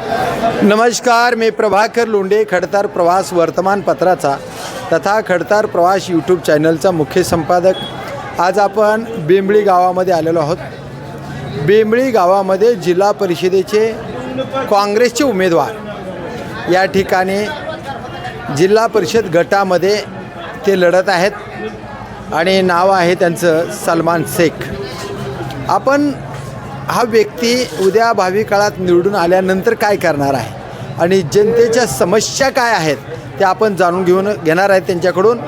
नमस्कार मी प्रभाकर लोंडे खडतार प्रवास वर्तमानपत्राचा तथा खडतार प्रवास यूट्यूब चॅनलचा मुख्य संपादक. आज आपण बेंबळी गावामध्ये आलेलो आहोत. बेंबळी गावामध्ये जिल्हा परिषदेचे काँग्रेसचे उमेदवार या ठिकाणी जिल्हा परिषद गटामध्ये ते लढत आहेत आणि नाव आहे त्यांचं सलमान शेख. आपण हा व्यक्ती उद्या भावी काळात निवडून आल्यानंतर काय करणार आहे? आणि जनतेच्या समस्या काय आहेत ते आपण जाणून घेऊन घेणार आहेत त्यांच्याकडून.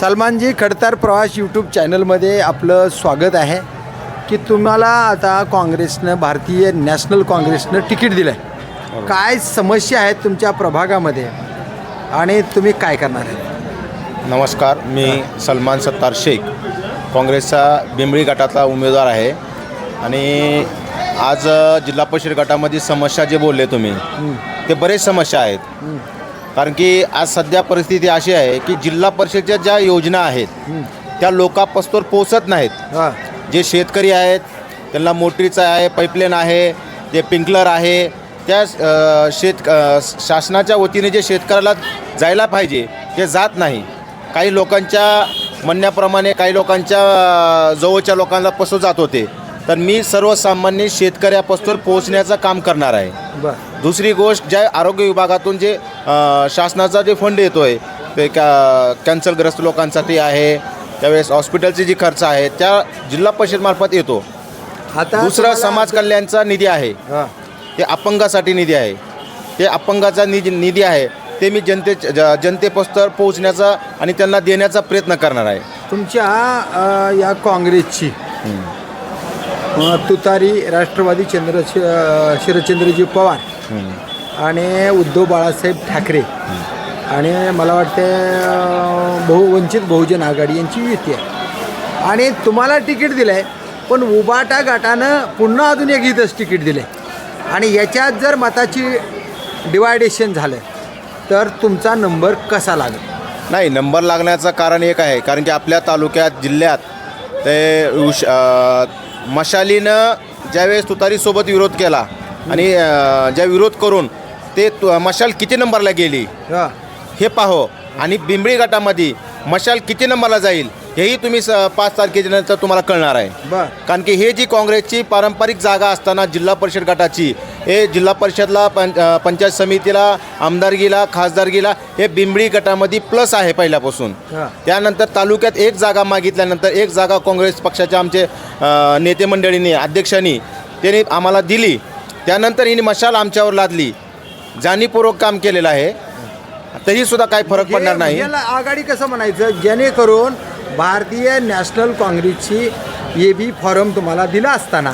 सलमानजी खडतार प्रवास यूट्यूब चॅनलमध्ये आपलं स्वागत आहे. की तुम्हाला आता काँग्रेसनं भारतीय नॅशनल काँग्रेसनं तिकीट दिलं आहे काय समस्या आहेत तुमच्या प्रभागामध्ये? आणि तुम्ही काय करणार आहे? नमस्कार मी सलमान सत्तार शेख. काँग्रेसचा बिंबळी गटातला उमेदवार आहे. आणि आज जिल्हा परिषद गटामध्ये समस्या जे बोलले तुम्ही ते बरेच समस्या आहेत. कारण की आज सध्या परिस्थिती अशी आहे की जिल्हा परिषदेच्या ज्या योजना आहेत त्या लोकांपासून पोचत नाहीत. हां. जे शेतकरी आहेत त्यांना मोटरीचं आहे पाईपलाईन आहे जे पिंकलर आहे त्या शेत शासनाच्या वतीने जे शेतकऱ्याला जायला पाहिजे ते जात नाही. काही लोकांच्या म्हणण्याप्रमाणे काही लोकांच्या जवळच्या लोकांना पसू जात होते? तर मी सर्वसामान्य शेतकऱ्यापासून पोहोचण्याचं काम करणार आहे. दुसरी गोष्ट ज्या आरोग्य विभागातून जे शासनाचा जे फंड येतो आहे ते कॅ कॅन्सरग्रस्त लोकांसाठी आहे त्यावेळेस हॉस्पिटलचे जे खर्च आहे त्या जिल्हा परिषदमार्फत येतो. आता दुसरा समाज कल्याणचा निधी आहे. हां. ते अपंगासाठी निधी आहे. ते अपंगाचा निधी निधी आहे ते मी जनते जनतेपस्तर पोहोचण्याचा आणि त्यांना देण्याचा प्रयत्न करणार आहे. तुमच्या या काँग्रेसची तुतारी राष्ट्रवादी चंद्र श- शरदचंद्रजी पवार आणि उद्धव बाळासाहेब ठाकरे. आणि मला वाटते बहु वंचित बहुजन आघाडी यांची युती आहे. आणि तुम्हाला तिकीट दिलं आहे पण उबाटा गाटानं पुन्हा अजून एक इथंच तिकीट दिलं आहे आणि याच्यात जर मताची डिवायडेशन झालं तर तुमचा नंबर कसा लागेल? नाही नंबर लागण्याचं कारण एक आहे कारण की आपल्या तालुक्यात जिल्ह्यात ते उश मशालीनं ज्यावेळेस तुतारीसोबत विरोध केला आणि अ, ज्या विरोध करून ते तु- मशाल किती नंबरला गेली? हां. हे पाहो. आणि बिंबळी गटामध्ये मशाल किती नंबरला जाईल? हेही तुम्ही स पाच तारखेच्या नंतर तुम्हाला कळणार आहे. बर. कारण की हे जी काँग्रेसची पारंपरिक जागा असताना जिल्हा परिषद गटाची हे जिल्हा परिषदला पं अ, पंचायत समितीला आमदारकीला खासदारकीला हे बिंबळी गटामध्ये प्लस आहे पहिल्यापासून. हां. त्यानंतर तालुक्यात एक जागा मागितल्यानंतर एक जागा काँग्रेस पक्षाच्या आमचे अ, नेते मंडळींनी अध्यक्षांनी त्यांनी आम्हाला दिली. त्यानंतर हिने मशाल आमच्यावर लादली. जाणीवपूर्वक काम केलेलं आहे. तरी सुद्धा काही फरक पडणार नाही. याला आघाडी कसं म्हणायचं? जेणेकरून भारतीय नॅशनल काँग्रेसची ए बी फॉर्म तुम्हाला दिला असताना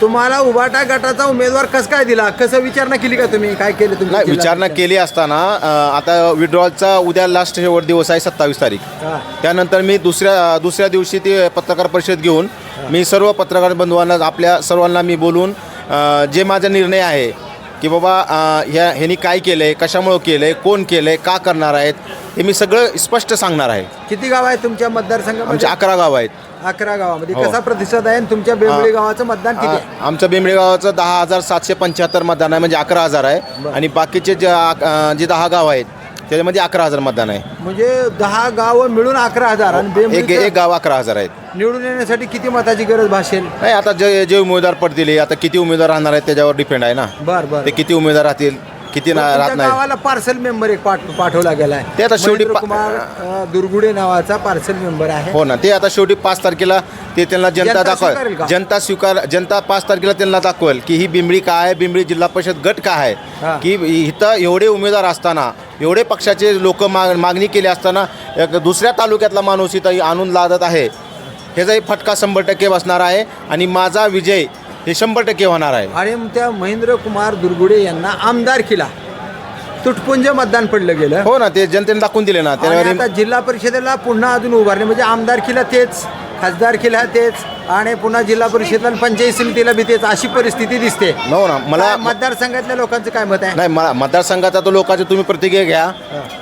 तुम्हाला उबाटा गटाचा उमेदवार कसं काय दिला? कसं विचारणा केली का तुम्ही? काय केलं तुम्ही? नाही विचारणा केली असताना अ, आता विड्रॉलचा उद्या लास्ट शेवट दिवस आहे सत्तावीस तारीख. हां. त्यानंतर मी दुसऱ्या दुसऱ्या दिवशी ती पत्रकार परिषद घेऊन मी सर्व पत्रकार बंधूंना आपल्या सर्वांना मी बोलून अ, जे माझा निर्णय आहे की बाबा ह्या ह्यांनी काय केलं आहे कशामुळं केलं आहे कोण केलं आहे का करणार आहेत हे मी सगळं स्पष्ट सांगणार आहे किती गाव आहे तुमच्या आमचे मतदारसंघामध्ये अकरा गाव आहेत अकरा गावामध्ये हो. कसा प्रतिसाद आहे आणि तुमच्या बेंबळी. गावाचं मतदान किती आहे आ- आमचं बेंबळे गावाचं दहा हजार सातशे पंच्याहत्तर मतदान आहे म्हणजे अकरा हजार आहे. आणि बाकीचे जे अ, जे दहा गाव आहेत त्याच्यामध्ये अकरा हजार मतदान आहे. म्हणजे दहा गाव मिळून अकरा हजार आणि एक गाव अकरा हजार आहेत. निवडून येण्यासाठी किती मताची गरज भासेल? नाही आता जे जे उमेदवार पडतील आता किती उमेदवार राहणार आहेत त्याच्यावर डिपेंड आहे ना. बर बर. ते किती उमेदवार राहतील? किती ना राहत नाही. गावाला पार्सल मेंबर एक पाठ पाठवला गेलाय. ते आता शेवटी पा- कुमार अ, दुर्गुडे नावाचा पार्सल मेंबर आहे. हो ना ते आता शेवटी पाच तारखेला ते त्यांना जनता जनता स्वीकारेल का? दाखवेल जनता स्वीकार जनता पाच तारखेला त्यांना दाखवेल की ही बिंबळी काय आहे बिंबळी जिल्हा परिषद गट काय हा. आहे की इथं एवढे उमेदवार असताना एवढे पक्षाचे लोक माग मागणी केली असताना एक दुसऱ्या तालुक्यातला माणूस इथं आणून लादत आहे. ह्याचाही फटका शंभर टक्के बसणार आहे. आणि माझा विजय हे शंभर टक्के होणार आहे. आणि त्या महेंद्र कुमार दुर्गुडे यांना आमदार केला. तुटपुंज मतदान पडलं गेलं. हो ना ते जनतेने दाखवून दिले ना. आणि आता जिल्हा परिषदेला पुन्हा अजून उभारले. म्हणजे आमदारकीला तेच खासदारकीला तेच आणि पुन्हा जिल्हा परिषदला आणि पंचायत समितीला बी तेच अशी परिस्थिती दिसते. हो ना मला काय मतदारसंघातल्या लोकांचं काय मत आहे? नाही मला मतदारसंघाचा तो लोकांचे तुम्ही प्रतिक्रिया घ्या.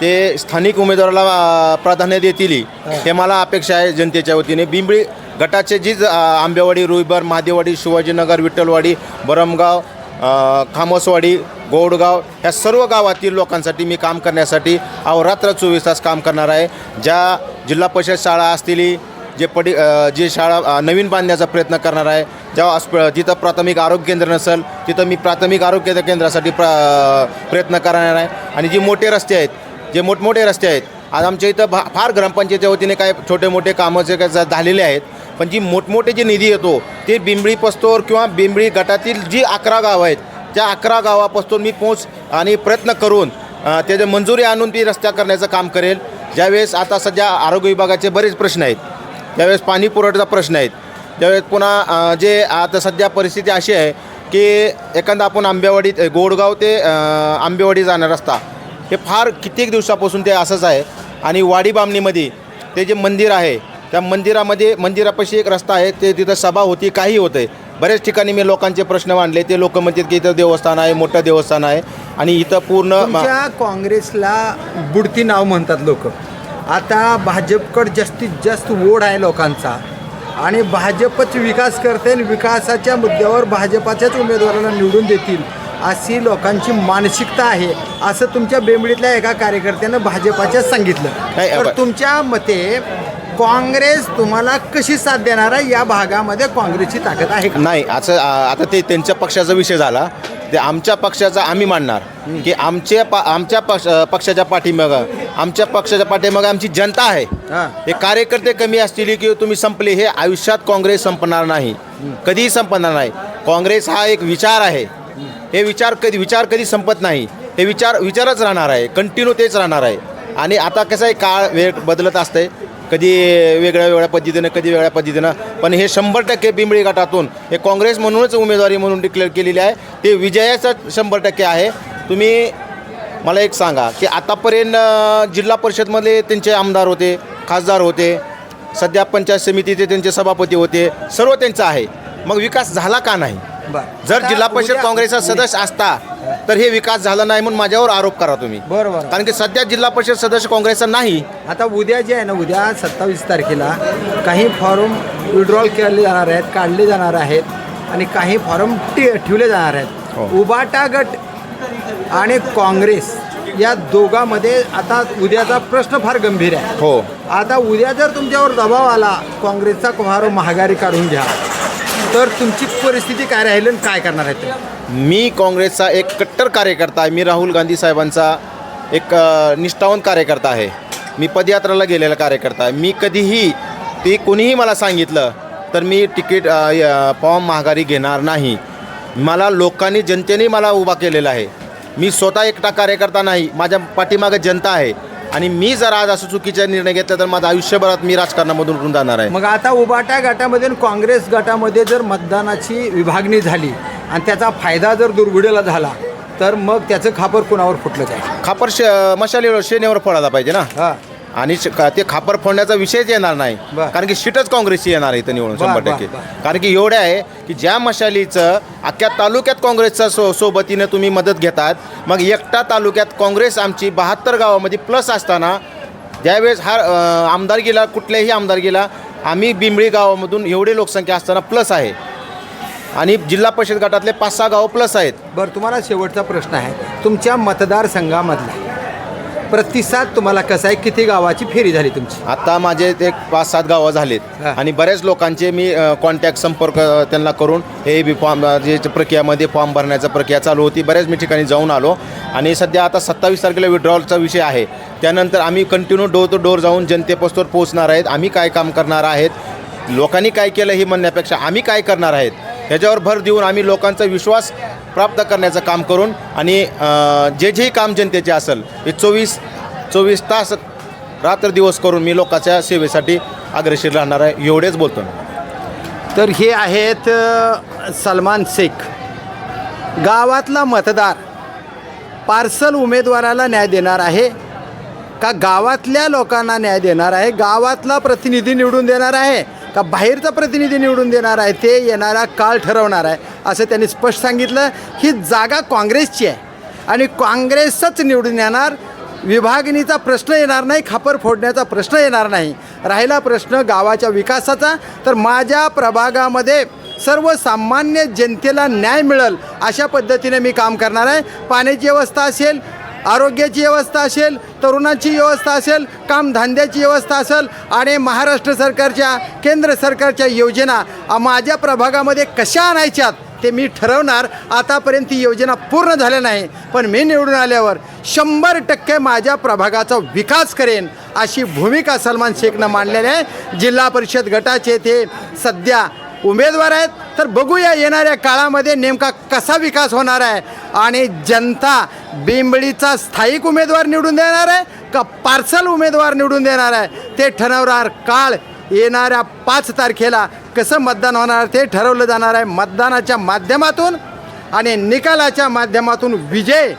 ते स्थानिक उमेदवाराला अ, प्राधान्य देतील हे मला अपेक्षा आहे जनतेच्या वतीने. बिंबळी गटाचे जी ज- आंबेवाडी रुईबर महादेवाडी शिवाजीनगर विठ्ठलवाडी बरमगाव खामसवाडी खामोसवाडी गोडगाव ह्या सर्व गावातील लोकांसाठी मी काम करण्यासाठी अहोरात्र चोवीस तास काम करणार आहे. ज्या जिल्हा परिषद शाळा असतील जे पडी जी जे शाळा नवीन बांधण्याचा प्रयत्न करणार आहे जेव्हा हॉस्प जिथं प्राथमिक आरोग्य केंद्र नसेल तिथं मी प्राथमिक आरोग्य केंद्रासाठी प्र प्रयत्न करणार आहे. आणि जी मोठे रस्ते आहेत जे मोठमोठे रस्ते आहेत आज आमच्या इथं भा फार ग्रामपंचायतीच्या वतीने काय छोटे मोठे कामं जे काय झालेले आहेत पण जी मोठमोठे जे निधी येतो ते बिंबळी पस्तोर किंवा बिंबळी गटातील जी अकरा गावं आहेत त्या अकरा गावापासून मी पोच आणि प्रयत्न करून त्याच्या त्याचे मंजुरी आणून ती रस्त्या करण्याचं काम करेल. ज्यावेळेस आता सध्या आरोग्य विभागाचे बरेच प्रश्न आहेत. त्यावेळेस पाणी पुरवठ्याचा प्रश्न आहेत. त्यावेळेस पुन्हा जे आता सध्या परिस्थिती अशी आहे की एखादा आपण आंबेवाडीत गोडगाव ते आंबेवाडी जाणार रस्ता हे फार कित्येक दिवसापासून ते असंच आहे. आणि वाडी बामणीमध्ये ते जे मंदिर आहे त्या मंदिरामध्ये मंदिरापाशी एक रस्ता आहे ते तिथं सभा होती काही होतं आहे बऱ्याच ठिकाणी मी लोकांचे प्रश्न मांडले ते लोक म्हणतात की इथं देवस्थान आहे मोठं देवस्थान आहे. आणि इथं पूर्ण तुमच्या काँग्रेसला बुडती नाव म्हणतात लोक. आता भाजपकडे जास्तीत जास्त ओढ आहे लोकांचा. आणि भाजपच विकास करते आणि विकासाच्या मुद्द्यावर भाजपाच्याच उमेदवाराला निवडून देतील अशी लोकांची मानसिकता आहे. असं तुमच्या बेंबळीतल्या एका कार्यकर्त्यानं भाजपाच्याच सांगितलं. तर तुमच्या मते काँग्रेस तुम्हाला कशी साथ देणार आहे? या भागामध्ये काँग्रेसची ताकद आहे का? नाही असं आ- आता ते त्यांच्या पक्षाचा विषय झाला. ते आमच्या पक्षाचा आम्ही मांडणार की आमच्या पा आमच्या पक्ष पक्षाच्या पाठीमागं आमच्या पक्षाच्या पाठीमागं आमची जनता आहे. हां. हे कार्यकर्ते कमी असतील की तुम्ही संपले हे आयुष्यात काँग्रेस संपणार नाही. कधीही संपणार नाही. काँग्रेस हा एक विचार आहे. हे विचार कधी विचार कधी संपत नाही. हे विचार विचारच राहणार आहे. कंटिन्यू तेच राहणार आहे. आणि आता कसं आहे काळ वेळ बदलत असते कधी वेगळ्या वेगळ्या पद्धतीनं कधी वेगळ्या पद्धतीनं. पण हे शंभर टक्के पिंबळी गटातून हे काँग्रेस म्हणूनच उमेदवारी म्हणून डिक्लेअर केलेली आहे. ते विजयाचं शंभर टक्के आहे. तुम्ही मला एक सांगा की आतापर्यंत जिल्हा परिषदमध्ये त्यांचे आमदार होते खासदार होते सध्या पंचायत समितीचे त्यांचे सभापती होते सर्व त्यांचं आहे. मग विकास झाला का नाही? बरं. जर आता जिल्हा परिषद उद्या- काँग्रेसचा सदस्य असता तर हे विकास झाला नाही म्हणून माझ्यावर आरोप करा तुम्ही. बरोबर. कारण की सध्या जिल्हा परिषद सदस्य काँग्रेसचा नाही. आता उद्या जे आहे ना उद्या सत्तावीस तारखेला काही फॉर्म विड्रॉल केले जाणार आहेत काढले जाणार आहेत आणि काही फॉर्म ठेवले जाणार आहेत. हो. उबाटा गट आणि काँग्रेस या दोघांमध्ये आता उद्याचा प्रश्न फार गंभीर आहे. हो. आता उद्या जर तुमच्यावर दबाव आला काँग्रेसचा फॉर्म महागारी काढून घ्या. तर तुमची परिस्थिती काय राहील आणि काय करणार आहे मी काँग्रेसचा एक कट्टर कार्यकर्ता आहे. मी राहुल गांधी साहेबांचा एक निष्ठावंत कार्यकर्ता आहे. मी पदयात्रेला गेलेला कार्यकर्ता आहे. मी कधीही ते कोणीही मला सांगितलं तर मी तिकीट फॉर्म महागारी घेणार नाही. मला लोकांनी जनतेने मला उभा केलेला आहे. मी स्वतः एकटा कार्यकर्ता नाही. माझ्या पाठीमागं जनता आहे. आणि मी जर आज असं चुकीचा निर्णय घेतला तर माझं आयुष्यभरात मी राजकारणामधून उठून जाणार आहे. मग आता उबाटा गटामध्ये आणि काँग्रेस गटामध्ये जर मतदानाची विभागणी झाली आणि त्याचा फायदा जर दुर्घुडेला झाला तर मग त्याचं खापर कुणावर फुटलं जाईल? खापर श मशालीवर शेनेवर फोडायला पाहिजे ना? हा. आणि श- का- ते खापर फोडण्याचा विषयच येणार नाही. बर. कारण की सीटच काँग्रेसची येणार आहे इथं निवडून शंभर टक्के. कारण की एवढं आहे की ज्या मशालीचं अख्ख्या तालुक्यात काँग्रेसच्या सो सोबतीनं तुम्ही मदत घेतात मग एकटा तालुक्यात काँग्रेस आमची बहात्तर गावामध्ये प्लस असताना ज्यावेळेस हा अं, आमदारकीला कुठल्याही आमदारकीला आम्ही बिंबळी गावामधून एवढी लोकसंख्या असताना प्लस आहे. आणि जिल्हा परिषद गटातले पाच सहा गावं प्लस आहेत. बरं तुम्हाला शेवटचा प्रश्न आहे. तुमच्या मतदारसंघामधला प्रतिसाद तुम्हाला कसा आहे? किती गावाची फेरी झाली तुमची? आता माझे एक पाच सात गावं झालेत. हा. आणि बऱ्याच लोकांचे मी कॉन्टॅक्ट संपर्क अ, त्यांना करून हे बी फॉर्म अ, जे जे प्रक्रियामध्ये फॉर्म भरण्याचा प्रक्रिया चालू होती. बऱ्याच मी ठिकाणी जाऊन आलो. आणि सध्या आता सत्तावीस तारखेला विड्रॉलचा विषय आहे. त्यानंतर आम्ही कंटिन्यू डोर टू डोर जाऊन जनतेपासून पोहोचणार आहेत. आम्ही काय काम करणार आहेत? लोकांनी काय केलं हे म्हणण्यापेक्षा आम्ही काय करणार आहेत? ह्याच्यावर भर देऊन आम्ही लोकांचा विश्वास प्राप्त करण्याचं काम करून आणि जे जे काम जनतेचे असेल हे चोवीस चोवीस तास रात्र दिवस करून मी लोकांच्या सेवेसाठी अग्रेसर राहणार आहे एवढेच बोलतो तर हे आहेत सलमान शेख. गावातला मतदार पार्सल उमेदवाराला न्याय देणार आहे का गावातल्या लोकांना न्याय देणार आहे? गावातला प्रतिनिधी निवडून देणार आहे? का बाहेरचा प्रतिनिधी निवडून देणार आहे ते येणारा काळ ठरवणार आहे असं त्यांनी स्पष्ट सांगितलं. ही जागा काँग्रेसची आहे. आणि काँग्रेसच निवडून येणार विभागणीचा प्रश्न येणार नाही खापर फोडण्याचा प्रश्न येणार नाही. राहिला प्रश्न गावाच्या विकासाचा. तर माझ्या प्रभागामध्ये सर्वसामान्य जनतेला न्याय मिळेल अशा पद्धतीने मी काम करणार आहे. पाण्याची व्यवस्था असेल आरोग्याची व्यवस्था असेल तरुणांची व्यवस्था असेल कामधंद्याची व्यवस्था असेल आणि महाराष्ट्र सरकारच्या केंद्र सरकारच्या योजना माझ्या प्रभागामध्ये कशा आणायच्यात ते मी ठरवणार. आतापर्यंत ती योजना पूर्ण झाल्या नाही पण मी निवडून आल्यावर शंभर टक्के माझ्या प्रभागाचा विकास करेन अशी भूमिका सलमान शेखनं मांडलेली आहे. जिल्हा परिषद गटाचे ते सध्या उमेदवार आहेत. तर बघूया येणाऱ्या काळामध्ये नेमका कसा विकास होणार आहे आणि जनता बिंबळीचा स्थायिक उमेदवार निवडून देणार आहे का पार्सल उमेदवार निवडून देणार आहे? ते ठरवणार काळ. येणाऱ्या पाच तारखेला कसं मतदान होणार ते ठरवलं जाणार आहे मतदानाच्या माध्यमातून. आणि निकालाच्या माध्यमातून विजय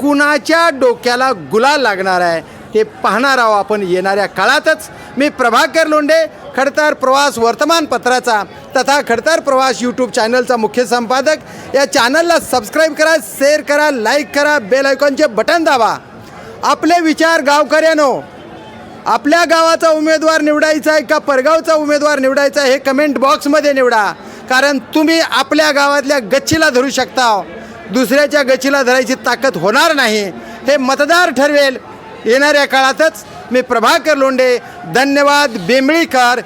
कुणाच्या डोक्याला गुलाल लागणार आहे ते पाहणार आहोत आपण येणाऱ्या काळातच. मी प्रभाकर लोंढे खडतर प्रवास वर्तमानपत्राचा तथा खडतर प्रवास यूट्यूब चॅनलचा मुख्य संपादक. या चॅनलला सबस्क्राईब करा शेअर करा लाईक करा बेल आयकॉनचे बटन दाबा. आपले विचार गावकऱ्यानो आपल्या गावाचा उमेदवार निवडायचा आहे का परगावचा उमेदवार निवडायचा आहे हे कमेंट बॉक्समध्ये निवडा. कारण तुम्ही आपल्या गावातल्या गच्चीला धरू शकता. दुसऱ्याच्या गच्चीला धरायची ताकद होणार नाही. हे मतदार ठरवेल. येणाऱ्या काळातच मी प्रभाकर लोंडे धन्यवाद बेंबळीकर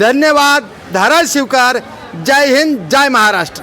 धन्यवाद. धाराशिवकार जय हिंद जय महाराष्ट्र.